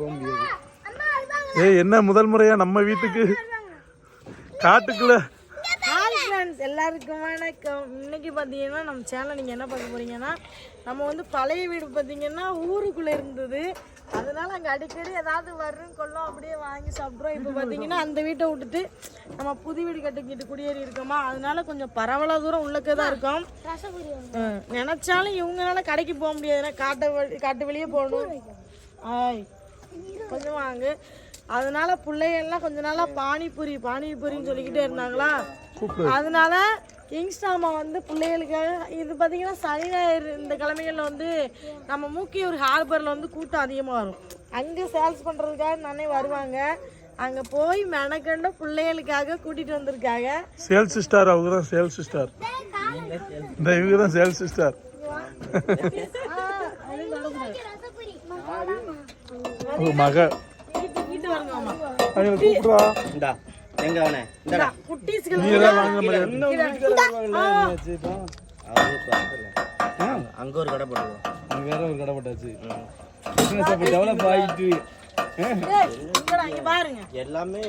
போக முடியாது. ஏய் என்ன முதல் முறையா நம்ம வீட்டுக்கு? காட்டுக்குள்ள. ஃப்ரெண்ட்ஸ் எல்லாருக்கும் வணக்கம். இன்னைக்கு பார்த்தீங்கன்னா நம்ம சேனல் நீங்கள் என்ன பார்க்க போறீங்கன்னா நம்ம வந்து பழைய வீடு பார்த்தீங்கன்னா ஊருக்குள்ளே இருந்தது. அதனால அங்கே அடிக்கடி ஏதாவது வரும் கொள்ளும் அப்படியே வாங்கி சாப்பிட்றோம். இப்போ பார்த்தீங்கன்னா அந்த வீட்டை விட்டுட்டு நம்ம புது வீடு கட்டிக்கிட்டு குடியேறி இருக்கோமா? அதனால கொஞ்சம் பரவல தூரம் உள்ளக்க தான் இருக்கோம். நினைச்சாலும் இவங்களால கடைக்கு போக முடியாதுன்னா காட்டை வழி- காட்டு வெளியே போகணும். ஆய் கொஞ்சம் வாங்கு. அதனால பிள்ளைகள்லாம் கொஞ்ச நாளா பானிபூரி பானிபூரின்னு சொல்லிக்கிட்டே இருந்தாங்களா? அதனால கிங்ஸ்டாமா வந்து பிள்ளைகளுக்காக இது பார்த்தீங்கன்னா சனி ஞாயிறு இந்த கிழமைகளில் வந்து நம்ம மூக்கியூர் ஹார்பரில் வந்து கூட்டம் அதிகமாக வரும். அங்கே சேல்ஸ் பண்ணுறதுக்காக நானே வருவாங்க. அங்கே போய் மெனக்கண்ட பிள்ளைகளுக்காக கூட்டிகிட்டு வந்திருக்காங்க. சேல்ஸ் ஸ்டார் அவங்க தான் சேல்ஸ் ஸ்டார் இந்த இவங்க தான் சேல்ஸ் ஸ்டார் மக. இந்தா எங்க அவனே? இந்தடா. நீ எல்லாம் முடியாது அங்க ஒரு கடை அங்க வேற ஒரு கடை போட்டாச்சு. பிசினஸ் அப்ப டெவலப் ஆயிட்டு இங்க பாருங்க. எல்லாமே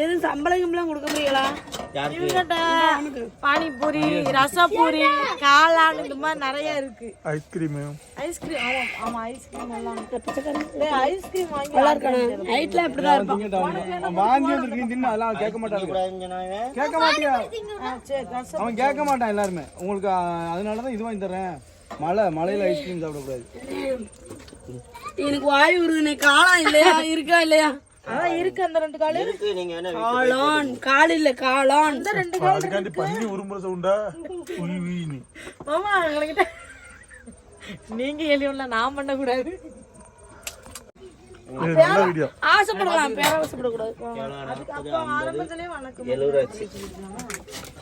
எதுவும் சம்பளம் கிம்பளம் கொடுக்க முடியலா பானிபூரி ரசபூரி காளான் இந்த மாதிரி நிறைய இருக்கு. ஐஸ்கிரீம் ஐஸ்கிரீம் ஆமா ஆமா ஐஸ்கிரீம் எல்லாம். ஐஸ்கிரீம் வாங்கி நல்லா இருக்கணும் நைட்ல இப்படிதான் இருப்பான். வாந்தி வந்துருக்கு தின்னு அதெல்லாம் கேட்க மாட்டாங்க கேட்க மாட்டியா? அவன் கேட்க மாட்டான் எல்லாருமே. உங்களுக்கு அதனாலதான் இது வாங்கி தரேன் மழை மழையில ஐஸ்கிரீம் சாப்பிடக்கூடாது. எனக்கு வாய் வருதுனே காளான் இல்லையா? இருக்கா இல்லையா? அதான் இருக்கு அந்த ரெண்டு காலு. இருக்கு நீங்க என்ன காளான் கால் இல்ல காளான். இந்த ரெண்டு கால் அதுக்காண்டி பண்ணி உருமுறை சவுண்டா உய் உயின்னு மாமா எங்ககிட்ட நீங்க எளியும்ல நான் பண்ண கூடாது அப்போ ஆரம்பத்திலே வணக்கம்.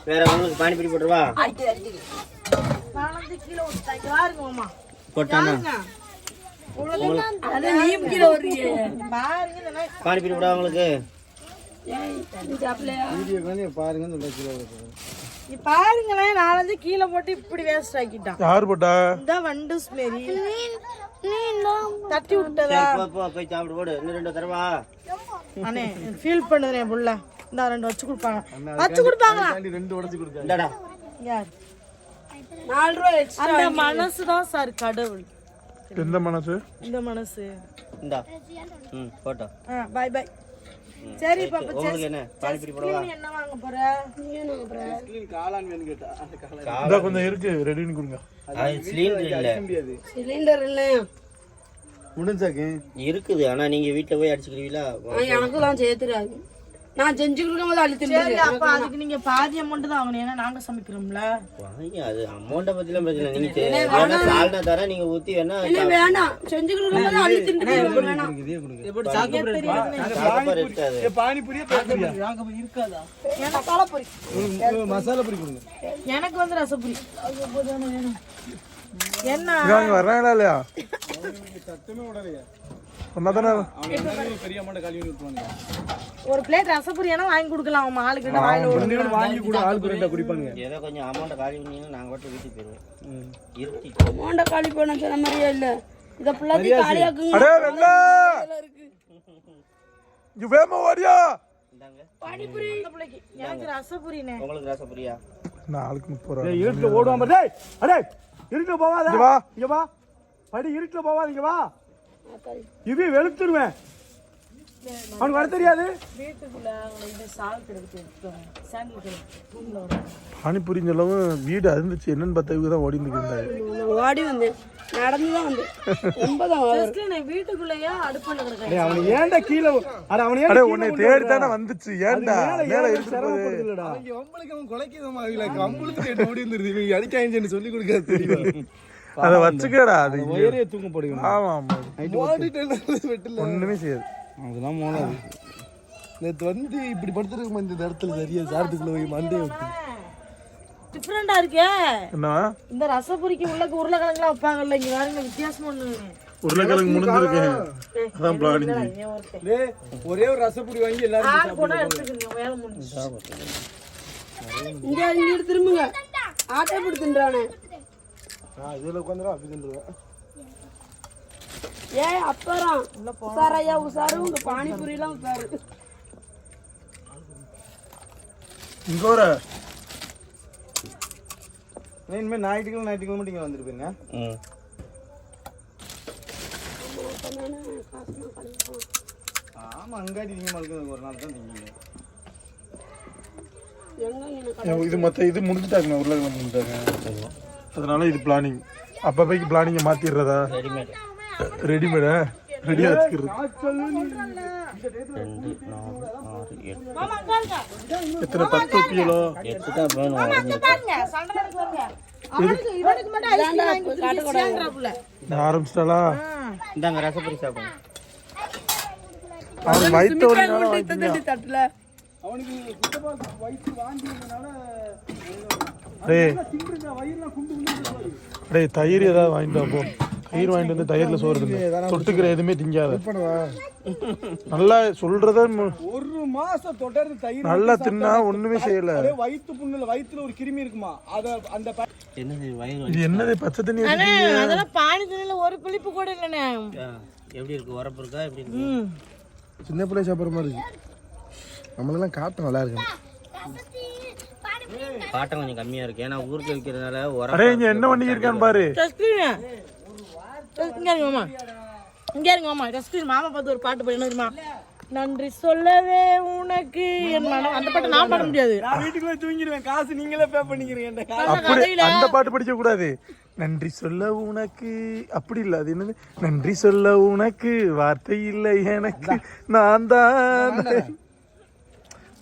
வேற உங்களுக்கு பானிபூரி போட்டுருவா? பாருங்க மாமா அது நீ கீழே வருவீங்க பாருங்க இந்த மாதிரி பானிபூரி போடா உங்களுக்கு. நீ பாருங்களேன் நாலஞ்சு கீழே போட்டு இப்படி வேஸ்ட் ஆக்கிட்டான் யார் போட்டா? இந்த வண்டு ஸ்மெரி தட்டி விட்டதா போய் சாப்பிடு போடு. இன்னும் ரெண்டு தரவா அண்ணே ஃபீல் பண்ணுறேன் புள்ள. இந்த ரெண்டு வச்சு கொடுப்பாங்க. வச்சு ரெண்டு உடச்சு யார்? நாலு ரூபா எக்ஸ்ட்ரா அந்த மனசு தான் சார் கடவுள். எந்த மனசு? இந்த மனசு. இந்தா. ம் போட்டோ. ஆ பாய் பாய் சரி பாப்பா உங்களுக்கு என்ன? பானிபூரி போடவா? நீ என்ன வாங்க போற? காளான் வேணும் கேட்டா அந்த காளான் இதா கொஞ்சம் இருக்கு ரெடின்னு கொடுங்க. அது சிலிண்டர் இல்ல. சிலிண்டர் இல்லையா முடிஞ்சாக்கு இருக்குது ஆனா நீங்க வீட்டுல போய் அடிச்சுக்கிறீங்களா? எனக்குலாம் செய்ய தெரியாது. நான் செஞ்சு கொடுக்கும் போது அள்ளி சரி அப்ப அதுக்கு நீங்க பாதி அமௌண்ட் தான் ஆகணும் ஏன்னா நாங்க சமைக்கிறோம்ல. வாங்கி அது அமௌண்ட்டை பத்திலாம் பிரச்சனை இல்லை. நீங்க வேணா சால்னா தரேன். நீங்க ஊத்தி வேணா என்ன வேணாம். செஞ்சு கொடுக்கும் போது அள்ளி தின்னு வேணாம். இதே கொடுங்க. சாப்பாடு இருக்காது. எனக்கு மசாலா பூரி. கொடுங்க. எனக்கு வந்து ரசப்பொரி. ஐயோ, போதும், வேணும். என்ன? இவங்க வர்றாங்களா இல்லையா சத்தமே விடலையா அவங்க அமௌண்ட் ஒரு பிளேட் ரசப்பொரி ஏன்னா வாங்கி கொடுக்கலாம் அவன் ஆளுக்கிட்ட வாயில வாங்கி கூட ஆளுக்கு ரெண்டா குடிப்பாங்க. ஏதோ கொஞ்சம் அமௌண்ட்டை காலி பண்ணீங்கன்னா நாங்க மட்டும் வீட்டுக்கு போயிருவோம். இருத்தி அமௌண்ட காலி பண்ண சொன்ன மாதிரியே இல்ல. இத ஃபுல்லாத்தையும் காலியாக்குங்க. அடே வெள்ள! இங்க வேமா ஓடியா பிள்ளைக்கு. எனக்கு ரசப்பொரினே உங்களுக்கு ரசப்பரியா நாளுக்கு முப்பது ரூபா இருட்டுல ஓடுவான் பாரு. டேய் அடே! இருட்டுல போவாத. இங்க வா. இங்க வா. படி இருட்டுல போவாத இங்க வா. இது வெளுத்துருவேன். அவனுக்கு வர தெரியாது. பானிபூரின்னு சொல்லவும் வீடு அருந்துச்சு என்னன்னு பார்த்தா இவங்க தான் ஓடி இருந்தாங்க நான் ஓடி வந்தேன் நடந்து தான் வீட்டுக்குள்ளேயே அடுப்புல அவன் ஏன்டா கீழே அட அவன் ஏன்டா உன்னை தேடி தானே வந்துச்சு. ஏன்டா? மேல இருக்கு சிரமப்படுதுலடா அவங்களுக்கு அவன் குலைக்குதமா அவங்கள கம்பளுக்கு கேட்டு ஓடி வந்துருது. இவங்க அடிக்காயின்னு சொல்லி கொடுக்காது தெரியும்? அதை வச்சுக்கடா அது. ஒயரே தூங்க போடுங்க ஆமா ஆமா. வெட்டில. ஒண்ணுமே செய்யாது. அதெல்லாம் மோனாது. நேத்து வந்து இப்படி படுத்துருக்கோம் இந்த இடத்துல சரியா சாரத்துக்குள்ள போய் மண்டே விட்டு. டிஃப்ரெண்டா இருக்கே. என்ன இந்த ரசப்பொரிக்கு உள்ள உருளைக்கிழங்குலாம் வைப்பாங்கல்ல இங்க பாருங்க வித்தியாசமா ஒண்ணு. உருளைக்கிழங்கு முடிஞ்சிருக்கு அதான் பிளானிங் ஒரே ஒரு ரசப்பொடி வாங்கி எல்லாரும் ஆறு கூட எடுத்துக்கங்க வேலை முடிஞ்சு இங்க இங்க திரும்புங்க. ஆட்டை பிடி தின்றானே ஆ, இதுல உட்காந்துரும் அப்படி தின்றுவேன். ஏ அப்புறம். உசாரையா உசாரு உங்க பானிபூரிலாம் உசாரு இங்க இனிமேல் ஞாயிற்றுக்கிழமை ஞாயிற்றுக்கிழமை இங்கே வந்துருப்பீங்க. ம். ஆமாம் அங்காடி நீங்கள் மறுக்கிறது ஒரு நாள் தான் திங்க இது மத்த இது முடிஞ்சுட்டாங்க உருளைக்கிழங்கு முடிஞ்சுட்டாங்க. அதனால இது பிளானிங் அப்பப்பைக்கு பிளானிங்கை மாத்திடுறதா? ரெடிமேட் ரெடிமேடா ரெடியா வச்சுக்கிறது. ரெண்டு நாலு ஆறு எட்டு. எத்தனை பத்து கிலோ? எட்டு தான் வேணும் ஆரம்பிச்சிட்டாளா? இந்தாங்க ரசப்பொரி சாப்பிடுங்க. அவன் வயிற்று தட்டுல. டேய். தயிர் ஏதாவது வாங்கிட்டு போ. தயிர் வாங்கிட்டு வந்து தயிர்ல சோறு இருந்து தொட்டுக்கிற எதுவுமே திங்காத நல்லா சொல்றத ஒரு மாசம் தொடர்ந்து தயிர் நல்லா தின்னா ஒண்ணுமே செய்யல. வயிற்று புண்ணுல வயிற்றுல ஒரு கிருமி இருக்குமா? அத அந்த ப- என்னது வயிறு இது என்னது பச்சை தண்ணி? அதெல்லாம் பானி தண்ணில ஒரு பிளிப்பு கூட இல்லண்ணே. எப்படி இருக்கு? உரப்பு இருக்கா? எப்படி இருக்கு? ம். சின்ன பிள்ளை சாப்பிட்ற மாதிரி இருக்கு. நம்மளெல்லாம் காட்டம் நல்லா இருக்கு. காட்டம் கொஞ்சம் கம்மியா இருக்கு. ஏன்னா ஊருக்கு வைக்கிறதுனால உரம் இங்க என்ன பண்ணி இருக்கான்னு பாரு. இங்க இருங்க மாமா. இங்க இருங்க மாமா. மாமா பார்த்து ஒரு பாட்டு பாடி என்ன தெரியுமா? நன்றி சொல்லவே உனக்கு. என் மனம். அந்த பாட்டு நான் பாட முடியாது. நான் வீட்டுக்குள்ள தூங்கிடுவேன். காசு நீங்களே பே பண்ணிக்கிறீங்க. அப்படி அந்த பாட்டு படிக்க கூடாது. நன்றி சொல்ல உனக்கு. அப்படி இல்ல. அது என்னது? நன்றி சொல்ல உனக்கு. வார்த்தை இல்லை எனக்கு. நான் தான்.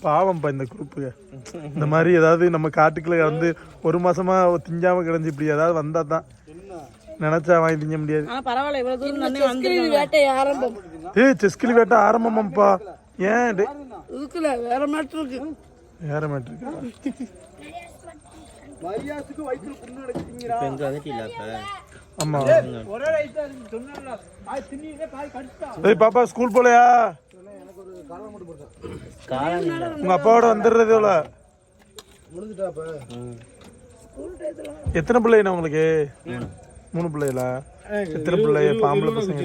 பாவம்ப்பா இந்த குரூப்புங்க இந்த மாதிரி ஏதாவது நம்ம காட்டுக்குள்ள வந்து ஒரு மாசமா திங்காம கிடந்து இப்படி ஏதாவது வந்தா தான் நினைச்சா வாங்கி திங்க முடியாது. பரவாயில்ல இவ்வளவு தூரம் தண்ணி வந்து வேட்டை ஆரம்பம். ஏய் செஸ்கிலி வேட்டை ஆரம்பமாப்பா ஏன் டேய், இதுக்குல வேற மேட்ரு இருக்கு. வேற புண்ணு அடைச்சிட்டீங்களா அப்ப ஆமா. ஒரே ரைட்டா இருக்கு சொன்னா கடிச்சா ஏய் பாப்பா ஸ்கூல் போலையா? உங்க அப்பாவோட வந்துடுறது எவ்வளோ? ம். எத்தனை பிள்ளைண்ணா உங்களுக்கு? மூணு பிள்ளைகளா எத்தனை பிள்ளை பாம்பளை. பசங்க.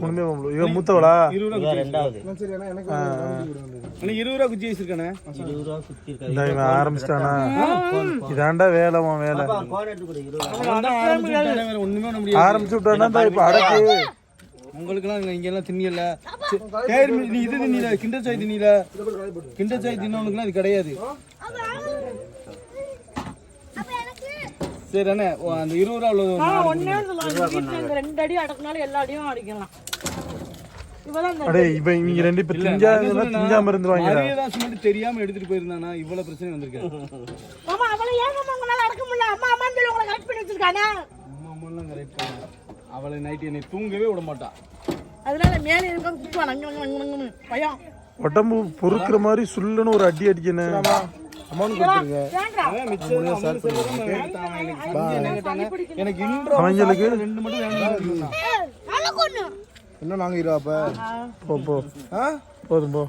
மூணுமே பொம்பளை? இவன் மூத்தவளா? இருபது ஆரம்பிச்சிட்டானா? இதாண்டா வேலை உன் வேலை. ஆரம்பிச்சு விட்டானா இப்ப அடக்கு. உங்களுக்குலாம் இங்க இங்கெல்லாம் திணியல டேர் நீ இது திணில கிண்டர் சாய் திணில கிண்டர் சாய் தின்னவனுக்குலாம் இது கிடையாது. சரி அண்ணே ஓ, அந்த இருபது ரூபா உள்ளது. ஒன்னே இந்த ரெண்டு அடி அடக்குனாலும் எல்லா அடியும் அடிக்கலாம். இவங்க ரெண்டு இப்ப திங்கா திங்காம இருந்துருவாங்க மரியதான் சும்மா தெரியாம எடுத்துட்டு போயிருந்தானா இவ்வளவு பிரச்சனை வந்திருக்கு. மாமா அவளை ஏன் மாமா உங்களால அடக்க முடியல? அம்மா சொல்லி உங்களை கரெக்ட் பண்ணி வச்சிருக்கானே? அம்மா கரெக்ட் பண்ண அவளை நைட் என்னை தூங்கவே விட மாட்டா. அதனால மேலே இருக்க குத்துவான் அங்க அங்க அங்க அங்கன்னு பயம். உடம்பு பொறுக்கிற மாதிரி சுல்லுன்னு ஒரு அடி அடிக்கணும். அமௌண்ட் கொடுத்துருங்க எனக்கு செஞ்சு என்ன கேட்டாங்க, எனக்கு இன்றோ அவங்களுக்கு ரெண்டு மட்டும் வேணும் இன்னும் நாங்கள் இருவாப்ப போ போ ஆ போதும் போ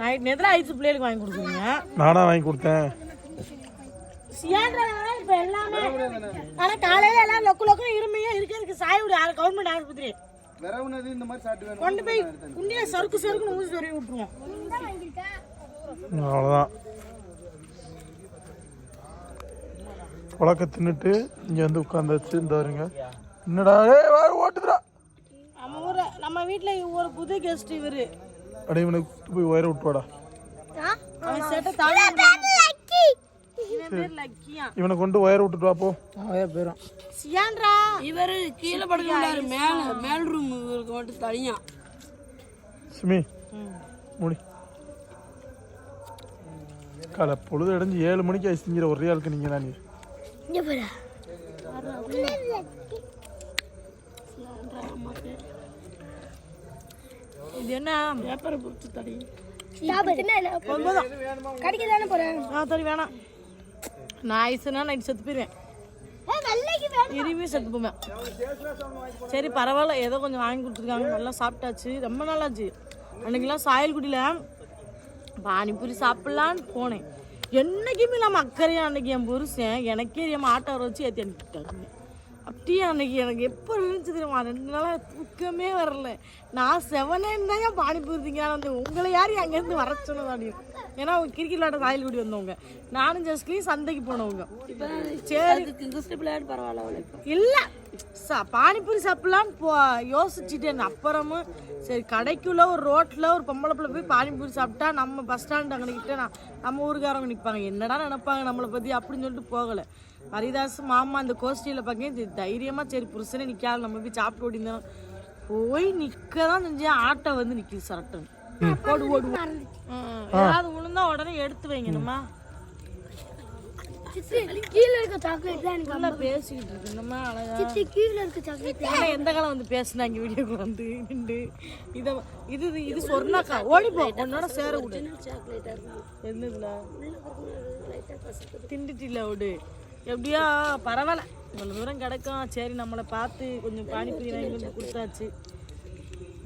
நைட் நேரத்துல ஐஸ் பிள்ளைகளுக்கு வாங்கி கொடுக்குறீங்க நானா வாங்கி கொடுத்தேன் இப்ப எல்லாமே ஆனா காலையில எல்லாம் லொக்கு லொக்கு இருமையா இருக்கு இருக்கு சாய் விடு கவர்மெண்ட் ஆஸ்பத்திரி விரவுனது இந்த மாதிரி சாப்பிட்டு வேணும் கொண்டு போய் உண்மையா சறுக்கு சறுக்குன்னு ஊசி விட்டுருவோம். அவ்வளோதான் உலக்க தின்னுட்டு இங்க வந்து உட்காந்தாச்சு இந்த வருங்க என்னடா ஏய் வா ஓட்டுதுடா. நம்ம ஊர்ல நம்ம வீட்டுல ஒரு புது கெஸ்ட் இவரு. இவனை கூட்டிட்டு போய் உயர விட்டுவாடா சேட்டை தாங்க இவன் பேர் லக்கியா. இவனை கொண்டு உயர விட்டுட்டு வா போ. சியான்றா இவரு கீழே படுக்க மாட்டாரு. மேல மேல் ரூம் இவருக்கு மட்டும் தனியா. சுமி முடி. காலை பொழுது அடைஞ்சு ஏழு மணிக்கு ஐஸ் திங்கிற ஒரே ஆளுக்கு நீங்க தான் நீ இது என்ன? பேப்பரை பொறுத்து தனியா ஆ சரி வேணாம். நான் ஐஸ்னா நைட் செத்து போயிருவேன் இருமே செத்து போவேன் சரி பரவாயில்ல. ஏதோ கொஞ்சம் வாங்கி கொடுத்துருக்காங்க. நல்லா சாப்பிட்டாச்சு. ரொம்ப நல்லாச்சு அன்னைக்கெல்லாம் சாயல்குடியில் பானிபூரி சாப்பிட்லான்னு போனேன். என்னைக்குமே இல்லாமல் அக்கறையா அன்னைக்கு என் புருஷன் எனக்கே என் ஆட்டோ வர வச்சு ஏற்றி அனுப்பிட்டாரு. அப்படியே அன்னைக்கு எனக்கு எப்போ இருந்துச்சு தெரியுமா? ரெண்டு நாளாக தூக்கமே வரல. நான் செவனேன்னு தான் பானிபூரி திங்கிறான் வந்து உங்களை யார் அங்கேருந்து வர சொன்னது அப்படின்னு? ஏன்னா அவங்க கிரிக்கெட் விளையாட சாயல்குடி வந்தவங்க. நானும் ஜஸ்ட்லையும் சந்தைக்கு போனவங்க. சரி. பரவாயில்ல இல்லை. சா பானிபூரி சாப்பிட்லான்னு போ யோசிச்சுட்டேன். அப்புறமும் சரி கடைக்குள்ள ஒரு ரோட்டில் ஒரு பொம்பளை பிள்ளை போய் பானிபூரி சாப்பிட்டா நம்ம பஸ் ஸ்டாண்ட் அங்கே நிற்கிட்டே நான் நம்ம ஊருக்காரங்க நிற்பாங்க என்னடா நினைப்பாங்க நம்மளை பற்றி அப்படின்னு சொல்லிட்டு போகலை. ஹரிதாஸ் மாமா அந்த கோஷ்டியில் பார்க்க தைரியமாக சரி புருஷனே நிற்காது நம்ம போய் சாப்பிட்டு ஓடிந்தோம். போய் நிற்க தான் செஞ்சேன் ஆட்டோ வந்து நிற்கிது சரட்டுன்னு ஓடு ஓடு. ம், ஏதாவது விழுந்தா உடனே எடுத்து வைங்கணுமா கீழே இருக்க சாக்லேட் தான் எனக்கு நல்லா பேசிக்கிட்டு இருக்கு என்னம்மா அழகா? சித்தி கீழே இருக்க சாக்லேட் ஆனா எந்த காலம் வந்து பேசுனாங்க வீடியோக்கு வந்து? நின்று. இத இது இது- இது சொன்னாக்கா ஓடிப்போ உன்னோட சேர விடு. என்னதுல திண்டுட்டில விடு. எப்படியா? பரவாயில்ல. இவ்வளவு தூரம் கிடக்கும். சரி நம்மளை பார்த்து கொஞ்சம் பானிபூரி வாங்கி வந்து கொடுத்தாச்சு.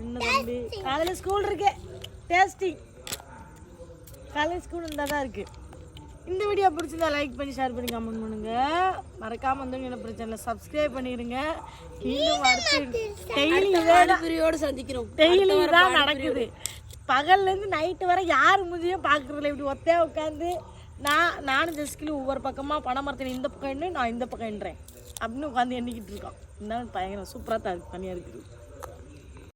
என்ன தம்பி? காலையில் ஸ்கூல் இருக்கு. டேஸ்டி காலையில் ஸ்கூல் இருந்தால் தான் இருக்கு. இந்த வீடியோ பிடிச்சிருந்தா லைக் பண்ணி ஷேர் பண்ணி கமெண்ட் பண்ணுங்க. மறக்காம வந்து என்ன பிரச்சனை சப்ஸ்கிரைப் பண்ணிடுங்க. மீண்டும் அடுத்து டெய்லி இதே பிரியோடு சந்திக்கிறோம். டெய்லி தான் நடக்குது. பகல்ல இருந்து நைட்டு வரை யார் முதியும் பார்க்கறதில்ல. இப்படி ஒத்தையா உட்காந்து நான் நானும் ஜெஸ்கிலும் ஒவ்வொரு பக்கமாக பனை மரத்தில் இந்த பக்கம் எண்ணு நான் இந்த பக்கம் எண்ணுறேன் அப்படின்னு உட்காந்து எண்ணிக்கிட்டு இருக்கான். இருந்தாலும் பயங்கரம் சூப்பராக தான் தனியாக இருக்குது.